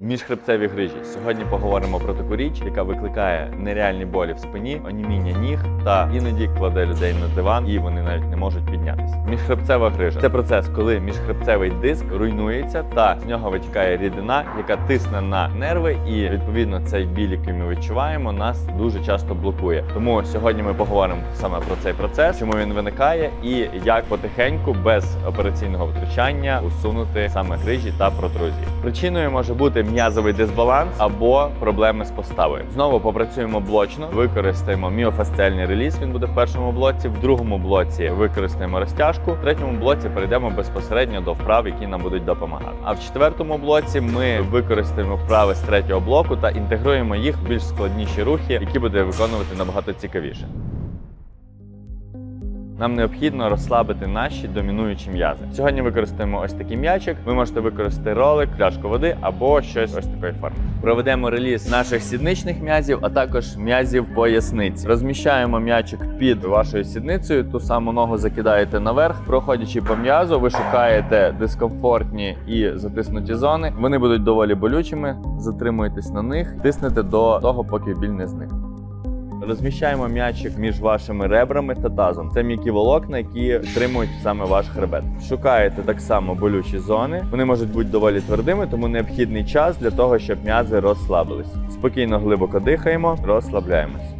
Міжхребцеві грижі. Сьогодні поговоримо про таку річ, яка викликає нереальні болі в спині, оніміння ніг та іноді кладе людей на диван, і вони навіть не можуть піднятися. Міжхребцева грижа це процес, коли міжхребцевий диск руйнується, та з нього витікає рідина, яка тисне на нерви, і відповідно цей біль, який ми відчуваємо, нас дуже часто блокує. Тому сьогодні ми поговоримо саме про цей процес, чому він виникає, і як потихеньку без операційного втручання усунути саме грижі та протрузії. Причиною може бути м'язовий дисбаланс або проблеми з поставою. Знову попрацюємо блочно, використаємо міофасціальний реліз. Він буде в першому блоці, в другому блоці використаємо розтяжку, в третьому блоці перейдемо безпосередньо до вправ, які нам будуть допомагати. А в четвертому блоці ми використаємо вправи з третього блоку та інтегруємо їх в більш складніші рухи, які буде виконувати набагато цікавіше. Нам необхідно розслабити наші домінуючі м'язи. Сьогодні використаємо ось такий м'ячик. Ви можете використати ролик, пляшку води або щось ось такої форми. Проведемо реліз наших сідничних м'язів, а також м'язів поясниці. Розміщаємо м'ячик під вашою сідницею, ту саму ногу закидаєте наверх. Проходячи по м'язу, ви шукаєте дискомфортні і затиснуті зони. Вони будуть доволі болючими. Затримуєтесь на них, тиснете до того, поки біль не зникне. Розміщаємо м'ячик між вашими ребрами та тазом. Це м'які волокна, які тримують саме ваш хребет. Шукаєте так само болючі зони. Вони можуть бути доволі твердими, тому необхідний час для того, щоб м'язи розслабились. Спокійно глибоко дихаємо, розслабляємось.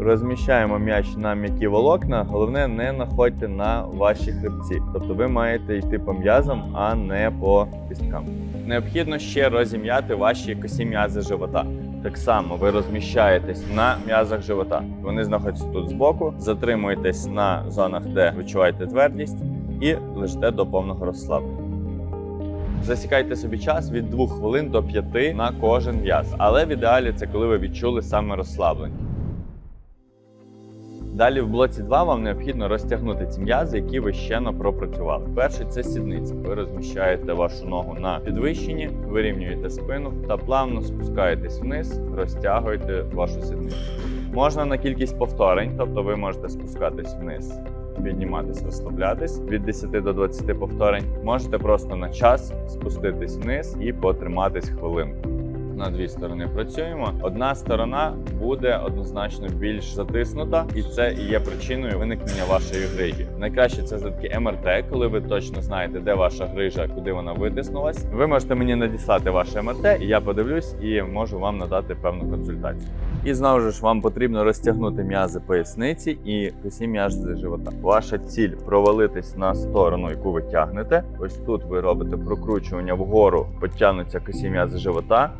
Розміщаємо м'яч на м'які волокна. Головне, не находьте на ваші хребці. Тобто ви маєте йти по м'язам, а не по кісткам. Необхідно ще розім'яти ваші косі м'язи живота. Так само ви розміщаєтесь на м'язах живота. Вони знаходяться тут збоку, затримуєтесь на зонах, де відчуваєте твердість, і лежите до повного розслаблення. Засікайте собі час від 2 хвилин до 5 на кожен м'яз. Але в ідеалі це коли ви відчули саме розслаблення. Далі в блоці 2 вам необхідно розтягнути ці м'язи, які ви ще не пропрацювали. Перший це сідниця. Ви розміщаєте вашу ногу на підвищенні, вирівнюєте спину та плавно спускаєтесь вниз, розтягуєте вашу сідницю. Можна на кількість повторень, тобто ви можете спускатись вниз, підніматись, розслаблятись від 10 до 20 повторень. Можете просто на час спуститись вниз і потриматись хвилинку на дві сторони працюємо. Одна сторона буде однозначно більш затиснута, і це і є причиною виникнення вашої грижі. Найкраще це все-таки МРТ, коли ви точно знаєте, де ваша грижа, куди вона витиснулась. Ви можете мені надіслати ваше МРТ, і я подивлюсь і можу вам надати певну консультацію. І знову ж вам потрібно розтягнути м'язи поясниці і усі м'язи живота. Ваша ціль провалитись на сторону, яку ви тягнете. Ось тут ви робите прокручування вгору, потягнуться косі м'язи живота.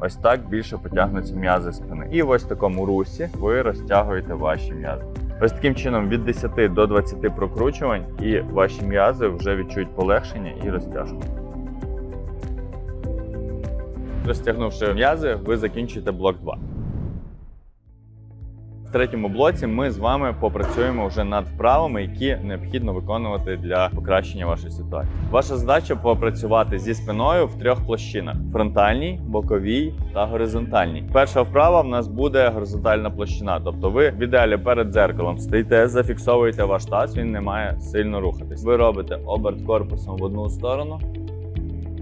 Ось так більше потягнуться м'язи спини. І в ось такому русі ви розтягуєте ваші м'язи. Ось таким чином від 10 до 20 прокручувань, і ваші м'язи вже відчують полегшення і розтяжку. Розтягнувши м'язи, ви закінчуєте блок 2. Третьому блоці ми з вами попрацюємо вже над вправами, які необхідно виконувати для покращення вашої ситуації. Ваша задача попрацювати зі спиною в трьох площинах: фронтальній, боковій та горизонтальній. Перша вправа в нас буде горизонтальна площина. Тобто, ви в ідеалі перед дзеркалом стоїте, зафіксовуєте ваш таз, він не має сильно рухатись. Ви робите оберт корпусом в одну сторону.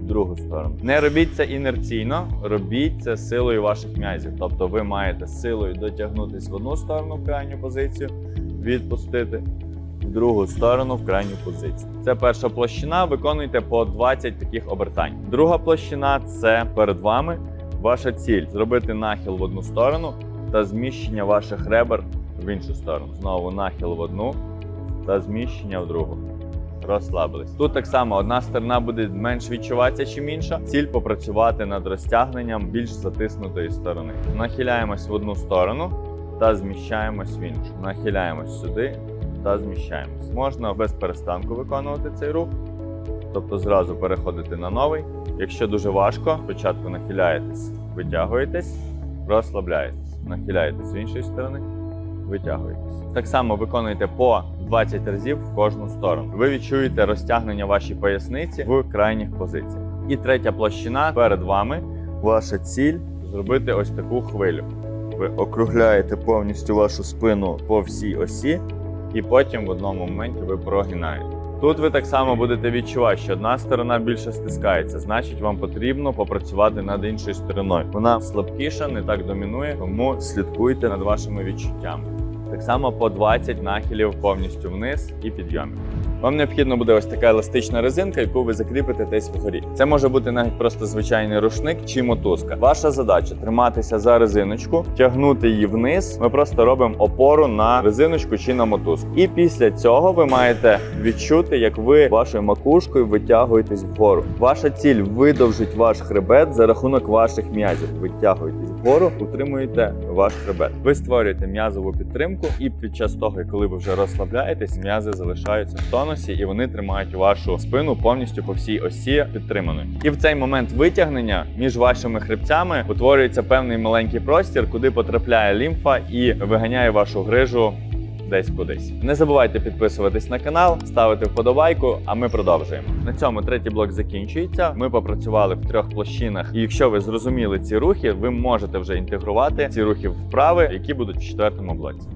Другу сторону. Не робіть це інерційно, робіть це силою ваших м'язів. Тобто ви маєте силою дотягнутися в одну сторону в крайню позицію, відпустити в другу сторону в крайню позицію. Це перша площина. Виконуйте по 20 таких обертань. Друга площина це перед вами ваша ціль зробити нахил в одну сторону та зміщення ваших ребер в іншу сторону. Знову нахил в одну та зміщення в другу. Розслабились. Тут так само одна сторона буде менш відчуватися, чим інша. Ціль попрацювати над розтягненням більш затиснутої сторони. Нахиляємось в одну сторону та зміщаємось в іншу. Нахиляємось сюди та зміщаємось. Можна без перестанку виконувати цей рух, тобто зразу переходити на новий. Якщо дуже важко, спочатку нахиляєтесь, витягуєтесь, розслабляєтесь, нахиляєтесь з іншої сторони, витягуєтесь. Так само виконуйте по 20 разів в кожну сторону. Ви відчуєте розтягнення вашій поясниці в крайніх позиціях. І третя площина перед вами. Ваша ціль зробити ось таку хвилю. Ви округляєте повністю вашу спину по всій осі, і потім в одному моменті ви прогинаєте. Тут ви так само будете відчувати, що одна сторона більше стискається, значить вам потрібно попрацювати над іншою стороною. Вона слабкіша, не так домінує, тому слідкуйте над вашими відчуттями. Так само по 20 нахилів повністю вниз і підйомів. Вам необхідно буде ось така еластична резинка, яку ви закріпите десь вгорі. Це може бути навіть просто звичайний рушник чи мотузка. Ваша задача триматися за резиночку, тягнути її вниз. Ми просто робимо опору на резиночку чи на мотузку. І після цього ви маєте відчути, як ви вашою макушкою витягуєтесь вгору. Ваша ціль видовжить ваш хребет за рахунок ваших м'язів. Витягуєтесь вгору, утримуєте ваш хребет. Ви створюєте м'язову підтримку, і під час того, коли ви вже розслабляєтесь, м'язи залишаються в тонусі, і вони тримають вашу спину повністю по всій осі підтриманою. І в цей момент витягнення між вашими хребцями утворюється певний маленький простір, куди потрапляє лімфа і виганяє вашу грижу десь кудись. Не забувайте підписуватись на канал, ставити вподобайку, а ми продовжуємо. На цьому третій блок закінчується. Ми попрацювали в трьох площинах. І якщо ви зрозуміли ці рухи, ви можете вже інтегрувати ці рухи вправи, які будуть в четвертому блоці.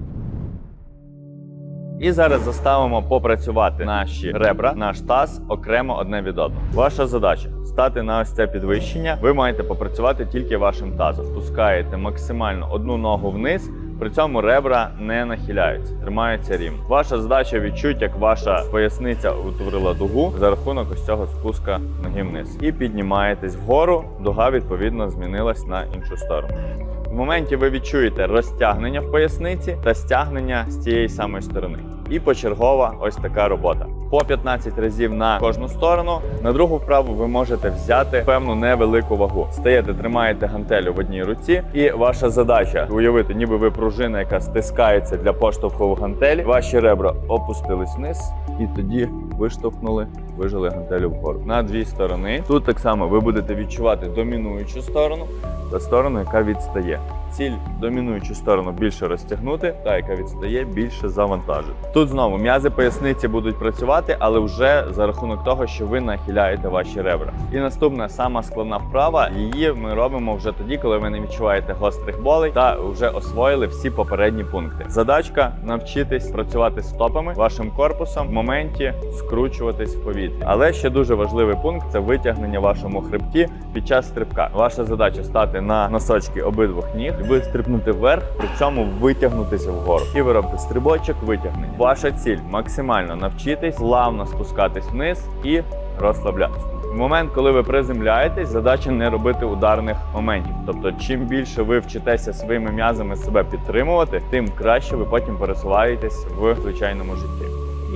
І зараз заставимо попрацювати наші ребра, наш таз окремо одне від одного. Ваша задача стати на ось це підвищення. Ви маєте попрацювати тільки вашим тазом. Спускаєте максимально одну ногу вниз. При цьому ребра не нахиляються, тримаються рівно. Ваша задача відчути, як ваша поясниця утворила дугу за рахунок ось цього спуска ноги вниз. І піднімаєтесь вгору. Дуга відповідно змінилась на іншу сторону. В моменті ви відчуєте розтягнення в поясниці та стягнення з цієї самої сторони. І почергова ось така робота. По 15 разів на кожну сторону. На другу вправу ви можете взяти певну невелику вагу. Стаєте, тримаєте гантелю в одній руці, і ваша задача уявити, ніби ви пружина, яка стискається для поштовху в гантель. Ваші ребра опустились вниз, і тоді виштовхнули, вижили гантелю вгору. На дві сторони. Тут так само ви будете відчувати домінуючу сторону та сторону, яка відстає. Ціль домінуючу сторону більше розтягнути, та яка відстає, більше завантажити. Тут знову м'язи поясниці будуть працювати, але вже за рахунок того, що ви нахиляєте ваші ребра. І наступна сама складна вправа. Її ми робимо вже тоді, коли ви не відчуваєте гострих болей та вже освоїли всі попередні пункти. Задачка навчитись працювати стопами вашим корпусом в моменті скручуватись в повітрі. Але ще дуже важливий пункт це витягнення вашому хребті під час стрибка. Ваша задача стати на носочки обидвох ніг, ви стрибнути вверх, при цьому витягнутися вгору. І ви робите стрибочок, витягнення. Ваша ціль максимально навчитись плавно спускатись вниз і розслаблятися. В момент, коли ви приземляєтесь, задача не робити ударних моментів. Тобто, чим більше ви вчитеся своїми м'язами себе підтримувати, тим краще ви потім пересуваєтесь в звичайному житті.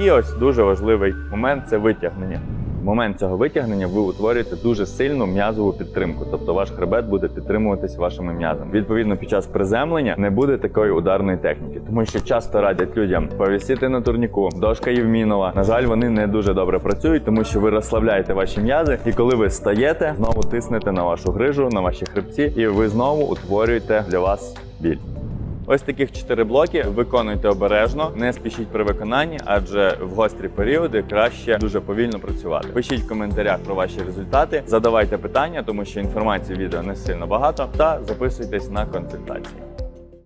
І ось дуже важливий момент це витягнення. Момент цього витягнення ви утворюєте дуже сильну м'язову підтримку, тобто ваш хребет буде підтримуватись вашими м'язами. Відповідно, під час приземлення не буде такої ударної техніки, тому що часто радять людям повісити на турніку, дошка Євмінова. На жаль, вони не дуже добре працюють, тому що ви розслабляєте ваші м'язи, і коли ви стаєте, знову тиснете на вашу грижу, на ваші хребці, і ви знову утворюєте для вас біль. Ось таких чотири блоки виконуйте обережно, не спішіть при виконанні, адже в гострі періоди краще дуже повільно працювати. Пишіть в коментарях про ваші результати, задавайте питання, тому що інформації в відео не сильно багато, та записуйтесь на консультації.